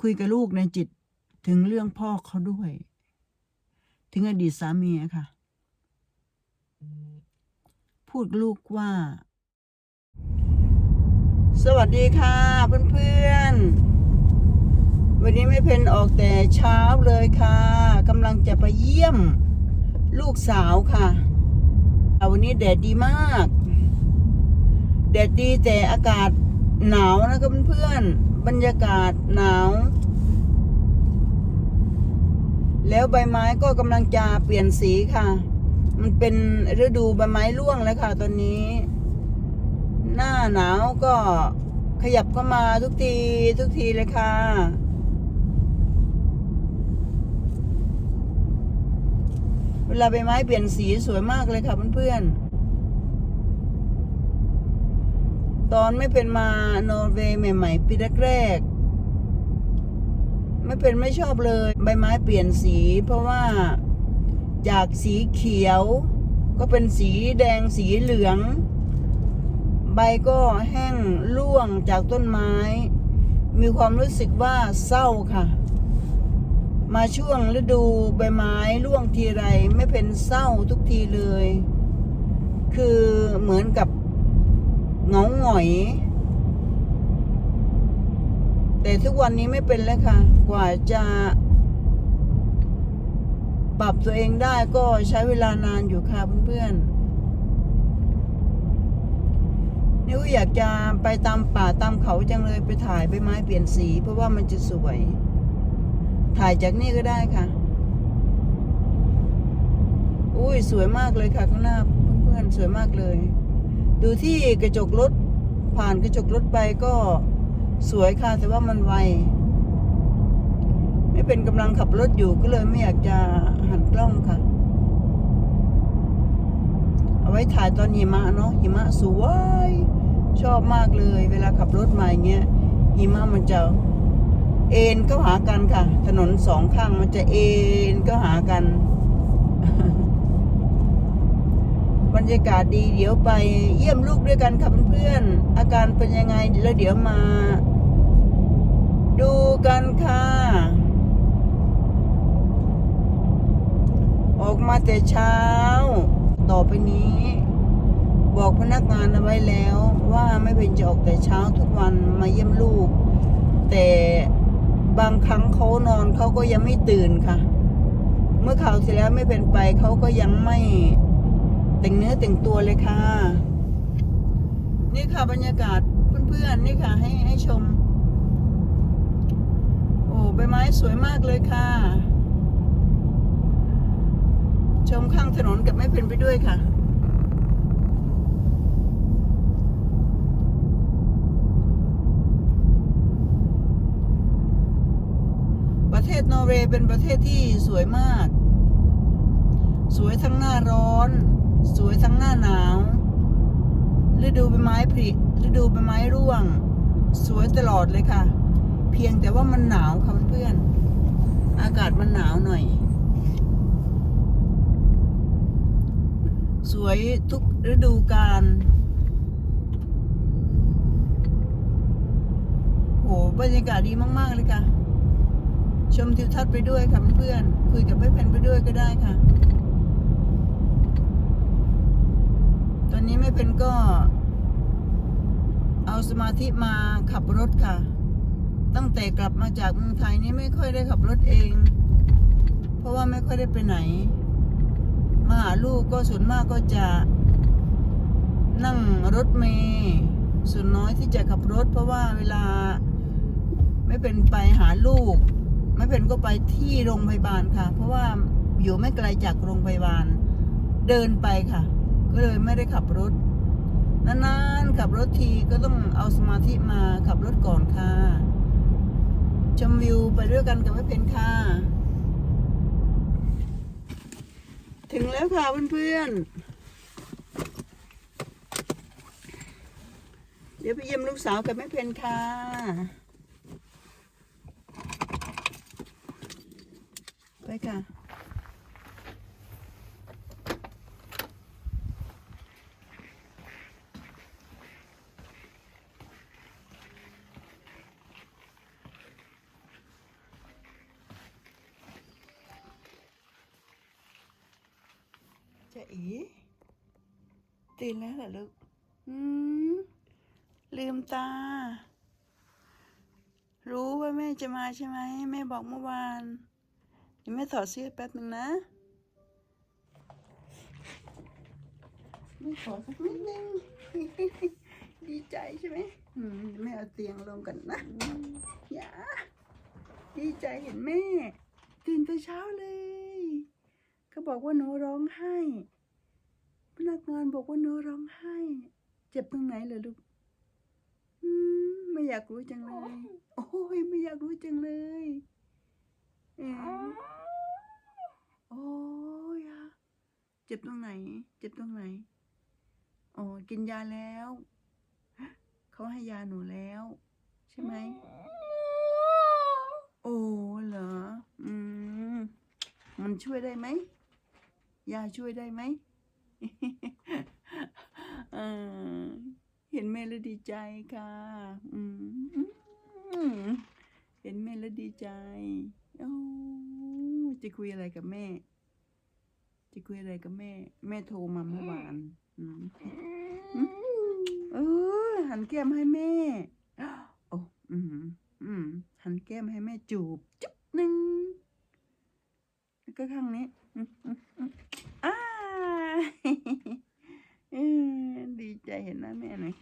คุยกับลูกในจิตถึงเรื่องพ่อเขาด้วย ถึงอดีตสามีค่ะ พูดลูกว่า สวัสดีค่ะ เพื่อนๆ วันนี้ไม่เพนออกแต่เช้าเลยค่ะกำลังจะไปเยี่ยม ลูกสาวค่ะอ่วันนี้แดดดีมาก แดดดีแต่อากาศหนาวนะคะเพื่อนๆ บรรยากาศหนาว แล้วใบไม้ก็กำลังจะเปลี่ยนสีค่ะ มันเป็นฤดูใบไม้ร่วงแล้วค่ะ ตอนนี้ หน้าหนาวก็ขยับเข้ามาทุกทีทุกทีเลยค่ะเวลาใบไม้เปลี่ยนสีสวยมากเลยค่ะเพื่อนๆ ตอนไม่เป็นมานอร์เวย์ใหม่ ๆ ปีแรกๆไม่เป็นไม่ชอบเลย ใบไม้เปลี่ยนสี เพราะว่าจากสีเขียว ก็เป็นสีแดงสีเหลือง ใบก็แห้งร่วงจากต้นไม้ มีความรู้สึกว่าเศร้าค่ะ มาช่วงฤดูใบไม้ร่วงทีไรไม่เป็นเศร้าทุกทีเลย คือเหมือนกับ เงาหงอย แต่ทุกวันนี้ไม่เป็นแล้วค่ะ กว่าจะ ปรับตัวเองได้ก็ใช้เวลานานอยู่ค่ะเพื่อนๆนี่ก็อยากจะไปตามป่าตามเขาจังเลยไปถ่ายใบไม้เปลี่ยนสี เพราะว่ามันจะสวย ถ่ายจากนี่ก็ได้ค่ะ อุ้ยสวยมากเลยค่ะข้างหน้าเพื่อนๆสวยมากเลย ดูที่กระจกรถผ่านกระจกรถไปก็สวยค่ะ แต่ว่ามันไว ไม่เป็นกำลังขับรถอยู่ก็เลยไม่อยากจะหันกล้องค่ะ เอาไว้ถ่ายตอนหิมะเนาะหิมะสวย ชอบมากเลย เวลาขับรถมาอย่างเงี้ยหิมะมันจะเอ็นก็หากันค่ะ ถนนสองข้างมันจะเอ็นก็หากัน บรรยากาศดีเดี๋ยวไปเยี่ยมลูกด้วยกันค่ะเพื่อนๆอาการเป็นยังไงแล้วเดี๋ยวมา ดูกันค่ะ ออกมาแต่เช้า ต่อไปนี้ บอกพนักงานเอาไว้แล้วว่าไม่เป็นจะออกแต่เช้าทุกวันมาเยี่ยมลูก แต่บางครั้งเขานอนเขาก็ยังไม่ตื่นค่ะ เมื่อข่าวที่แล้วไม่เป็นไปเขาก็ยังไม่ แต่งเนื้อแต่งตัวเลยค่ะ นี่ค่ะบรรยากาศเพื่อนๆนี่ค่ะ ให้ให้ชม โอ้ใบไม้สวยมากเลยค่ะ ชมข้างถนนกับไม่เป็นไปด้วยค่ะประเทศนอร์เวย์เป็นประเทศที่สวยมาก สวยทั้งหน้าร้อน สวยทั้งหน้าหนาว ฤดูใบไม้ผลิฤดูใบไม้ร่วง สวยตลอดเลยค่ะ เพียงแต่ว่ามันหนาวค่ะเพื่อน อากาศมันหนาวหน่อย สวยทุกฤดูกาลโหบรรยากาศดีมากๆเลยค่ะ ชมทิวทัศน์ไปด้วยค่ะเพื่อนๆคุยกับแม่เพนไปด้วยก็ได้ค่ะ ต อนนี้แม่เพนก็ เอาสมาธิมาขับรถค่ะ ตั้งแต่กลับมาจากเมืองไทยนี่ไม่ค่อยได้ขับรถเอง เพราะว่าไม่ค่อยได้ไปไหน มาหาลูกก็ส่วนมากก็จะนั่งรถเมย์ส่วนน้อยที่จะขับรถ เพราะว่าเวลาไม่เป็นไปหาลูก ไม่เป็นก็ไปที่โรงพยาบาลค่ะ เพราะว่าอยู่ไม่ไกลจากโรงพยาบาล เดินไปค่ะ ก็เลยไม่ได้ขับรถ นานๆขับรถทีก็ต้องเอาสมาธิมาขับรถก่อนค่ะชมวิวไปด้วยกันกับแม่เพนค่ะถึงแล้วค่ะเพื่อนๆ เดี๋ยวไปเยี่ยมลูกสาวกับแม่เพนค่ะ ไปค่ะ จะอีตื่นแล้วเหรอลูก อืม ลืมตา รู้ว่าแม่จะมาใช่ไหม แม่บอกเมื่อวานเดี๋ยวแม่ถอดเสื้อแป๊บหนึ่งนะ ไม่ขอสักนิดนึง ดีใจใช่ไหมอืมเดี๋ยวแม่เอาเตียงลงกันนะ อย่า ดีใจเห็นแม่ ตื่นแต่เช้าเลยเขา บอกว่าหนูร้องไห้ พนักงานบอกว่าหนูร้องไห้ เจ็บตรงไหนเหรอลูกไม่อยากรู้จังเลย โอ้ยไม่อยากรู้จังเลยเอ๋โอ้ยเจ็บตรงไหน เจ็บตรงไหน อ๋อ กินยาแล้ว เขาให้ยาหนูแล้ว ใช่ไหม โอ้เหรอ อืม มันช่วยได้ไหม ยาช่วยได้ไหมเห็นแม่แล้วดีใจค่ะเห็นแม่แล้วดีใจโอ้จะคุยอะไรกับแม่ จะคุยอะไรกับแม่ แม่โทรมาเมื่อวานเออหันแก้มให้แม่โอ้อืมอืมหันแก้มให้แม่จูบจุ๊บหนึ่งแล้วก็ข้างนี้ อือดีใจเห็นหน้าแม่หน่อย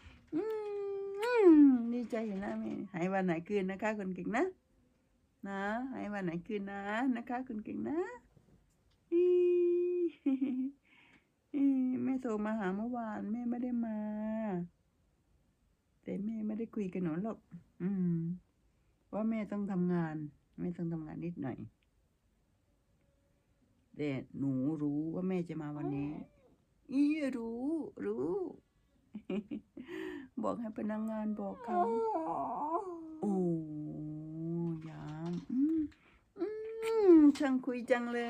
ดีใจเห็นหน้าแม่หายวันไหนคืนนะคะคนเก่งนะ นะหายวันไหนคืนนะนะคะคนเก่งนะแม่โทรมาหาเมื่อวานแม่ไม่ได้มา แต่แม่ไม่ได้คุยกับหนูหรอก อืมเพราะแม่ต้องทำงาน แม่ต้องทำงานนิดหน่อย แต่หนูรู้ว่าแม่จะมาวันนี้ อีรู้ รู้ บอกให้พนักงานบอกเขาโอ้ยามอืมอืมช่างคุยจังเล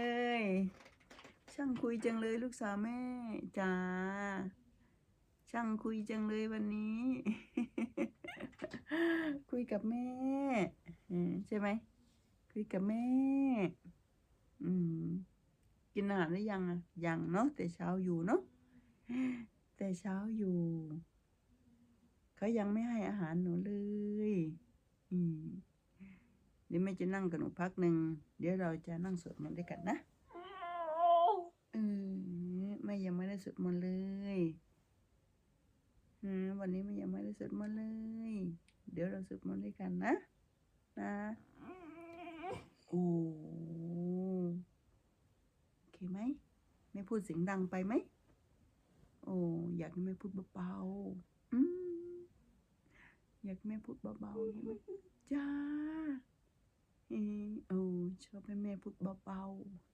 ย ช่างคุยจังเลยลูกสาวแม่จ้าช่างคุยจังเลยวันนี้ คุยกับแม่อืมใช่ไหมคุยกับแม่ อืม กินอาหารหรือยังอะยังเนาะแต่เช้าอยู่เนาะแต่เช้าอยู่เขายังไม่ให้อาหารหนูเลย อืมเดี๋ยวแม่จะนั่งกับหนูพักหนึ่งเดี๋ยวเราจะนั่งสวดมนต์ด้วยกันนะเออแม่ยังไม่ได้สวดมนต์เลยอืมวันนี้แม่ยังไม่ได้สวดมนต์เลย เดี๋ยวเราสวดมนต์ด้วยกันนะ นะ โอ้โอ เคไหมไม่พูดเสียงดังไปไหมโอ้อยากให้แม่พูดเบาๆอืมอยากให้แม่พูดเบาๆใช่ไหมจ้าเออโอ้ชอบให้แม่พูดเบา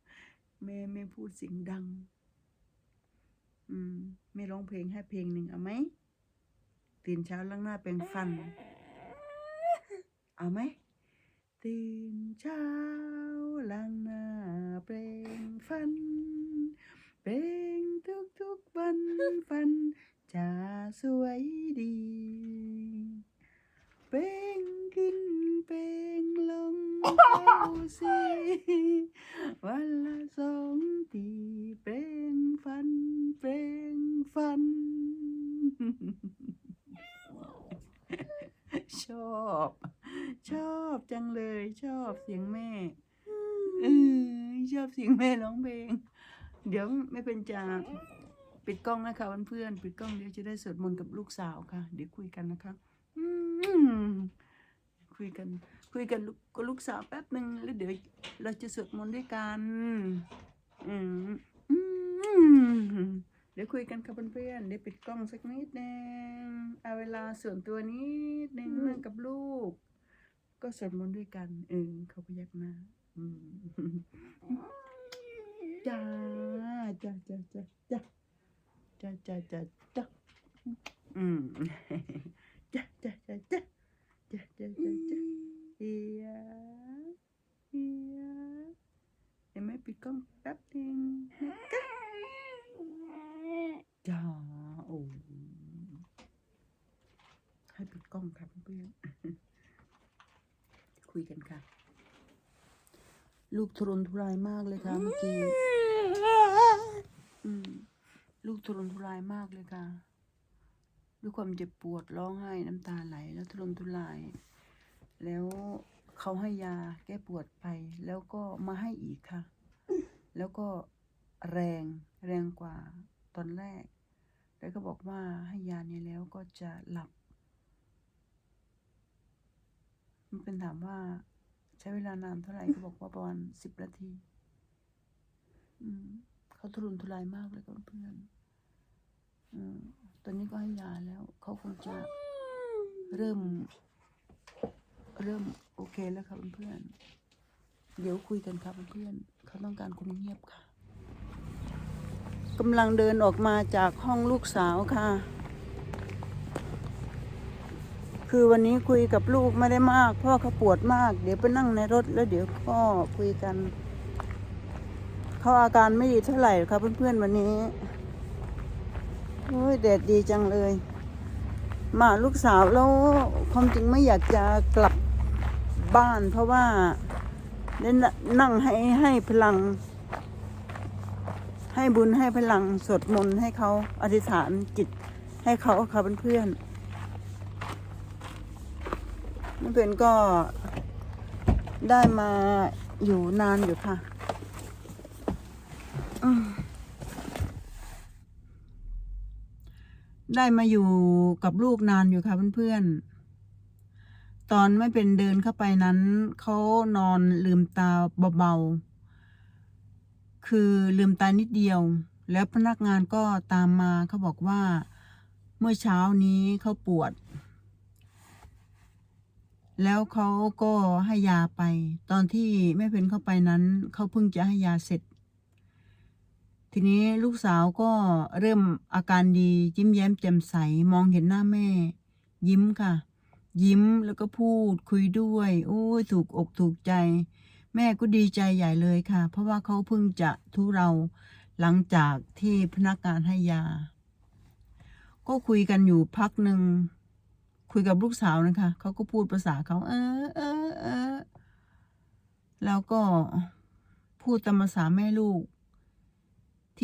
ๆแม่ไม่พูดเสียงดัง อืมแม่ร้องเพลงให้เพลงหนึ่งเอาไหมตื่นเช้าล้างหน้าแปรงฟัน เอาไหมตื่นเช้าล้างหน้าแปรงฟัน เปล่งทุกทุกๆวันฟันจะสวยดีเปล่งขึ้นเปล่งลง เข้าสิวันละสองทีเปล่งฟันเปล่งฟัน ชอบ ชอบจังเลยชอบเสียงแม่เออชอบเสียงแม่ร้องเพลง เดี๋ยวไม่เป็นจาปิดกล้องนะคะเพื่อนๆปิดกล้องเดี๋ยวจะได้สวดมนต์กับลูกสาวค่ะ เดี๋ยวคุยกันนะคะ อืม คุยกัน คุยกันลูกกับลูกสาวแป๊บหนึ่งแล้วเดี๋ยวเราจะสวดมนต์ด้วยกันอืมอืมเดี๋ยวคุยกันค่ะเพื่อนๆเดี๋ยวปิดกล้องสักนิดนึงเอาเวลาส่วนตัวนิดนึงนั่งกับลูก ก็สวดมนต์ด้วยกัน เออเขาพยักหน้าอืมจ้าจ้าจ้าจ้าจ้าจ้าจ้าจ้าจ้าอืมจ้าจ้าจ้าจ้า จ้าจ้าจ้าจ้าเฮียเฮียเดี๋ยวแม่ปิดกล้องแป๊บนึงนะคะจ้าโอ้ให้ปิดกล้องค่ะเพื่อนคุยกันค่ะ ลูกทรนทุรายมากเลยค่ะเมื่อกี้อืมลูกทรนทุรายมากเลยค่ะ ด้วยความเจ็บปวดร้องไห้น้ำตาไหลแล้วทุรนทุราย แล้วเขาให้ยาแก้ปวดไป แล้วก็มาให้อีกค่ะ แล้วก็แรงแรงกว่าตอนแรก แล้วก็บอกว่าให้ยานี้แล้วก็จะหลับ มันเป็นถามว่าใช้เวลานานเท่าไหร่ก็บอกว่าประมาณสิบนาทีเขาทุรนทุรายมากเลยกับเพื่อน ตอนนี้ก็ให้ยาแล้ว เขาคงจะเริ่ม เริ่มโอเคแล้วครับเพื่อน เดี๋ยวคุยกันครับเพื่อน เขาต้องการคนเงียบค่ะกำลังเดินออกมาจากห้องลูกสาวค่ะ คือวันนี้คุยกับลูกไม่ได้มากพราะเขาปวดมาก เดี๋ยวไปนั่งในรถแล้วเดี๋ยวก็คุยกัน เขาอาการไม่ดีเท่าไหร่ครับเพื่อนๆวันนี้ โอ้ยแดดดีจังเลย มาลูกสาวแล้วความจริงไม่อยากจะกลับบ้านเพราะว่าได้นั่งให้ให้พลัง ให้บุญให้พลังสวดมนต์ให้เขาอธิษฐานจิตให้เขาค่ะเพื่อนนี่เป็นก็ได้มาอยู่นานอยู่ค่ะ อืม ได้มาอยู่กับลูกนานอยู่ค่ะเพื่อนๆ ตอนไม่เป็นเดินเข้าไปนั้น เขานอนลืมตาเบาๆ คือลืมตานิดเดียว แล้วพนักงานก็ตามมาเขาบอกว่าเมื่อเช้านี้เขาปวด แล้วเขาก็ให้ยาไป ตอนที่แม่เพนเข้าไปนั้น เขาเพิ่งจะให้ยาเสร็จ ทีนี้ลูกสาวก็เริ่มอาการดียิ้มแย้มแจ่มใสมองเห็นหน้าแม่ ยิ้มค่ะ ยิ้มแล้วก็พูดคุยด้วยโอ้ยถูกอกถูกใจ แม่ก็ดีใจใหญ่เลยค่ะ เพราะว่าเขาเพิ่งจะทุเราหลังจากที่พนักงานให้ยา ก็คุยกันอยู่พักหนึ่งคุยกับลูกสาวนะคะเขาก็พูดภาษาเขาเออเออเออแล้วก็พูดตามภาษาแม่ลูก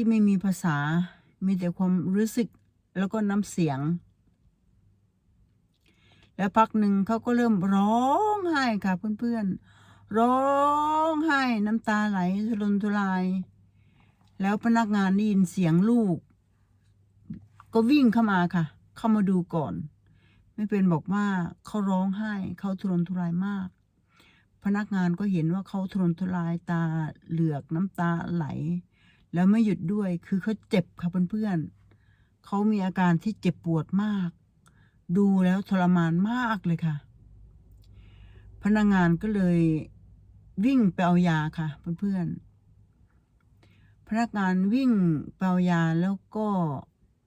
ที่ไม่มีภาษา มีแต่ความรู้สึกแล้วก็น้ำเสียง แล้วพักหนึ่งเขาก็เริ่มร้องไห้ค่ะเพื่อนๆ ร้องไห้น้ำตาไหลทุรนทุราย แล้วพนักงานได้ยินเสียงลูก ก็วิ่งเข้ามาค่ะ เข้ามาดูก่อน ไม่เป็นบอกว่าเขาร้องไห้เขาทุรนทุรายมาก พนักงานก็เห็นว่าเขาทุรนทุรายตาเหลือกน้ำตาไหล แล้วไม่หยุดด้วยคือเขาเจ็บค่ะเพื่อนๆเขามีอาการที่เจ็บปวดมาก ดูแล้วทรมานมากเลยค่ะ พนักงานก็เลยวิ่งไปเอายาค่ะเพื่อนๆพนักงานวิ่งไปเอายาแล้วก็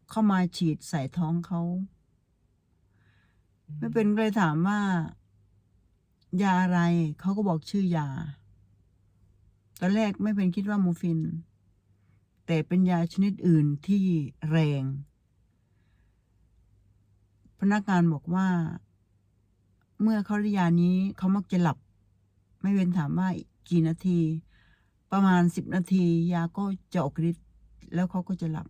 เข้ามาฉีดใส่ท้องเขาไม่เป็นก็เลยถามว่า ยาอะไรเขาก็บอกชื่อยาตอนแรกไม่เป็นคิดว่ามูฟิน แต่เป็นยาชนิดอื่นที่แรง พนักงานบอกว่า เมื่อเขาได้ยานี้เขามักจะหลับ ไม่เป็นถามว่ากี่นาที ประมาณสิบนาที ยาก็จะออกฤทธิ์แล้วเขาก็จะหลับ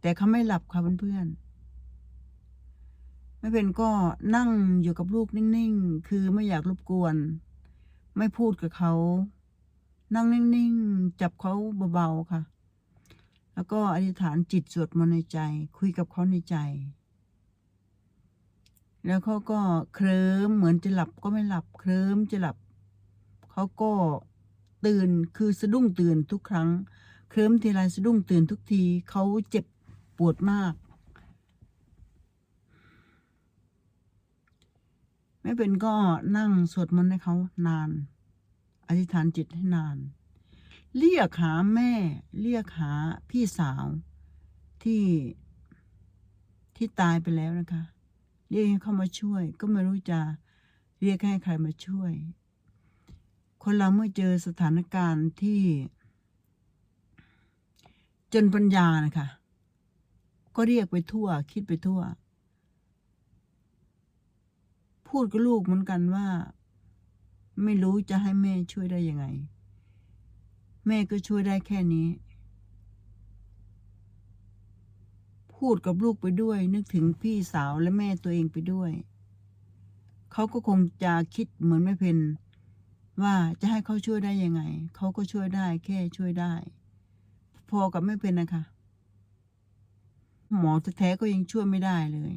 แต่เขาไม่หลับค่ะเพื่อนๆไม่เป็นก็นั่งอยู่กับลูกนิ่งๆ คือไม่อยากรบกวน ไม่พูดกับเขานั่งนิ่ง ๆ จับเขาเบา ๆ ค่ะ แล้วก็อธิษฐานจิตสวดมนต์ในใจ คุยกับเขาในใจ แล้วเขาก็เคลิ้มเหมือนจะหลับก็ไม่หลับเคลิ้มจะหลับเขาก็ตื่นคือสะดุ้งตื่นทุกครั้ง เคลิ้มทีไรสะดุ้งตื่นทุกทีเขาเจ็บปวดมากไม่เป็นก็นั่งสวดมนต์ให้เขานาน อธิษฐานจิตให้นาน เรียกหาแม่ เรียกหาพี่สาวที่ที่ตายไปแล้วนะคะ เรียกให้เข้ามาช่วย ก็ไม่รู้จะเรียกให้ใครมาช่วย คนเราเมื่อเจอสถานการณ์ที่ จนปัญญานะคะ ก็เรียกไปทั่ว คิดไปทั่ว พูดกับลูกเหมือนกันว่า ไม่รู้จะให้แม่ช่วยได้ยังไง แม่ก็ช่วยได้แค่นี้ พูดกับลูกไปด้วย นึกถึงพี่สาวและแม่ตัวเองไปด้วย เขาก็คงจะคิดเหมือนไม่เพนว่าจะให้เขาช่วยได้ยังไง เขาก็ช่วยได้ แค่ช่วยได้ พอกับไม่เป็นนะคะ หมอแท้ๆก็ยังช่วยไม่ได้เลย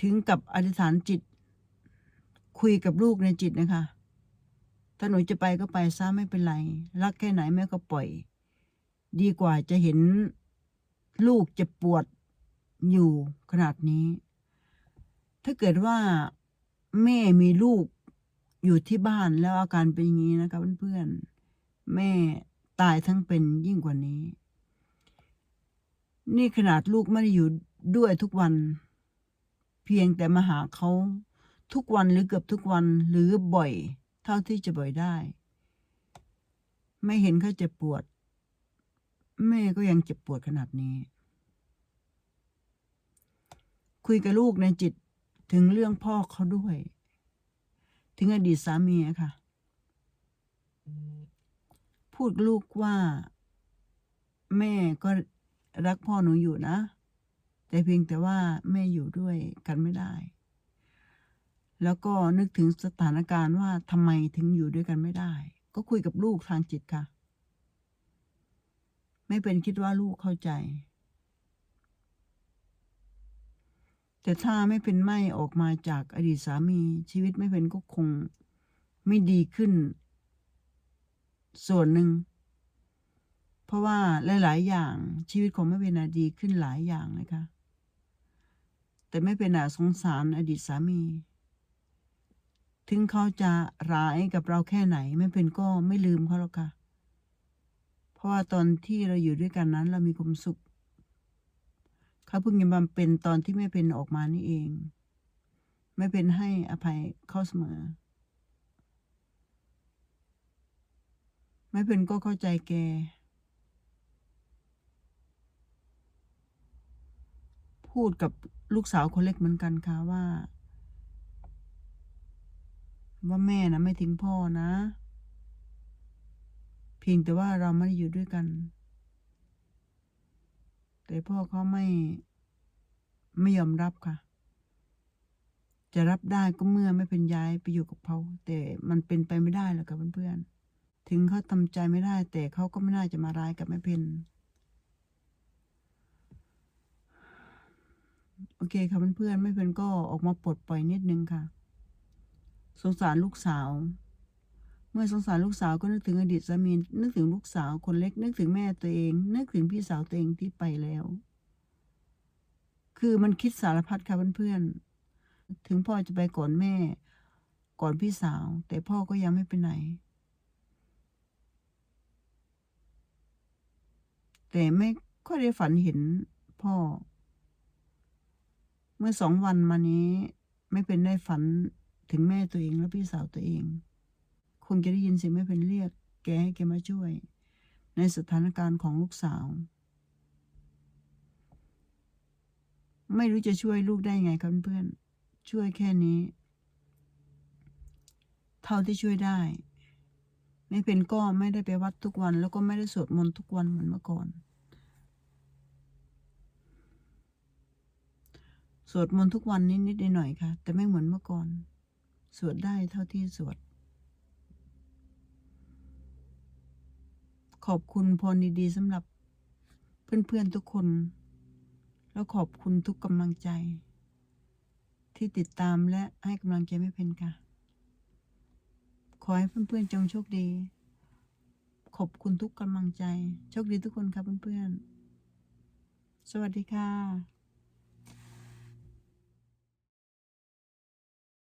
ถึงกับอธิษฐานจิต คุยกับลูกในจิตนะคะ ถ้าหนูจะไปก็ไปซะไม่เป็นไร รักแค่ไหนแม่ก็ปล่อย ดีกว่าจะเห็นลูกเจะปวดอยู่ขนาดนี้ ถ้าเกิดว่าแม่มีลูกอยู่ที่บ้านแล้วอาการเป็นอย่างนี้นะคะเพื่อนๆแม่ตายทั้งเป็นยิ่งกว่านี้ นี่ขนาดลูกไม่ได้อยู่ด้วยทุกวัน เพียงแต่มาหาเขาทุกวันหรือเกือบทุกวันหรือบ่อย เท่าที่จะบ่อยได้ ไม่เห็นเขาเจ็บปวด แม่ก็ยังเจ็บปวดขนาดนี้ คุยกับลูกในจิตถึงเรื่องพ่อเขาด้วย ถึงอดีตสามีค่ะ พูดลูกว่า แม่ก็รักพ่อหนูอยู่นะ แต่เพียงแต่ว่าแม่อยู่ด้วยกันไม่ได้ แล้วก็นึกถึงสถานการณ์ว่าทำไมถึงอยู่ด้วยกันไม่ได้ ก็คุยกับลูกทางจิตค่ะ ไม่เป็นคิดว่าลูกเข้าใจ แต่ถ้าไม่เป็นไม่ออกมาจากอดีตสามีชีวิตไม่เป็นก็คงไม่ดีขึ้น ส่วนหนึ่ง เพราะว่าหลาย ๆ อย่างชีวิตของไม่เป็นดีขึ้นหลายอย่างนะคะแต่ไม่เป็นอาสงสารอดีตสามี ถึงเขาจะร้ายกับเราแค่ไหน ไม่เป็นก็ไม่ลืมเขาหรอกค่ะ เพราะว่าตอนที่เราอยู่ด้วยกันนั้น เรามีความสุข เขาเพิ่งจะมาเป็นตอนที่ไม่เป็นออกมานี่เอง ไม่เป็นให้อภัยเขาเสมอ ไม่เป็นก็เข้าใจแกพูดกับลูกสาวคนเล็กเหมือนกันค่ะว่า ว่าแม่นะไม่ทิ้งพ่อนะ เพียงแต่ว่าเราไม่ได้อยู่ด้วยกัน แต่พ่อเขาไม่ไม่ยอมรับค่ะ จะรับได้ก็เมื่อไม่เป็นย้ายไปอยู่กับเขาแต่มันเป็นไปไม่ได้หรอกค่ะเพื่อนๆถึงเขาทำใจไม่ได้ แต่เขาก็ไม่น่าจะมาร้ายกับแม่เพนโอเคค่ะเพื่อนๆไม่เพนก็ออกมาปลดปล่อยนิดนึงค่ะ สงสารลูกสาว เมื่อสงสารลูกสาวก็นึกถึงอดีตสามีนึกถึงลูกสาวคนเล็ก นึกถึงแม่ตัวเอง นึกถึงพี่สาวตัวเองที่ไปแล้ว คือมันคิดสารพัดค่ะเพื่อนๆถึงพ่อจะไปก่อนแม่ ก่อนพี่สาว แต่พ่อก็ยังไม่ไปไหน แต่ไม่ค่อยได้ฝันเห็นพ่อ เมื่อสองวันมานี้ ไม่เป็นได้ฝัน ถึงแม่ตัวเองและพี่สาวตัวเอง คงจะได้ยินเสียงไม่เป็นเรียก แกให้แกมาช่วย ในสถานการณ์ของลูกสาว ไม่รู้จะช่วยลูกได้ไงครับเพื่อนช่วยแค่นี้ เท่าที่ช่วยได้ ไม่เป็นก็ไม่ได้ไปวัดทุกวัน แล้วก็ไม่ได้สวดมนต์ทุกวันเหมือนเมื่อก่อน สวดมนต์ทุกวันนิดๆหน่อยๆค่ะ แต่ไม่เหมือนเมื่อก่อน สวดได้เท่าที่สวด ขอบคุณพรดีๆสำหรับเพื่อนๆทุกคน แล้วขอบคุณทุกกำลังใจ ที่ติดตามและให้กำลังใจไม่เพนค่ะ ขอให้เพื่อนๆจงโชคดี ขอบคุณทุกกำลังใจ โชคดีทุกคนครับเพื่อนๆ สวัสดีค่ะ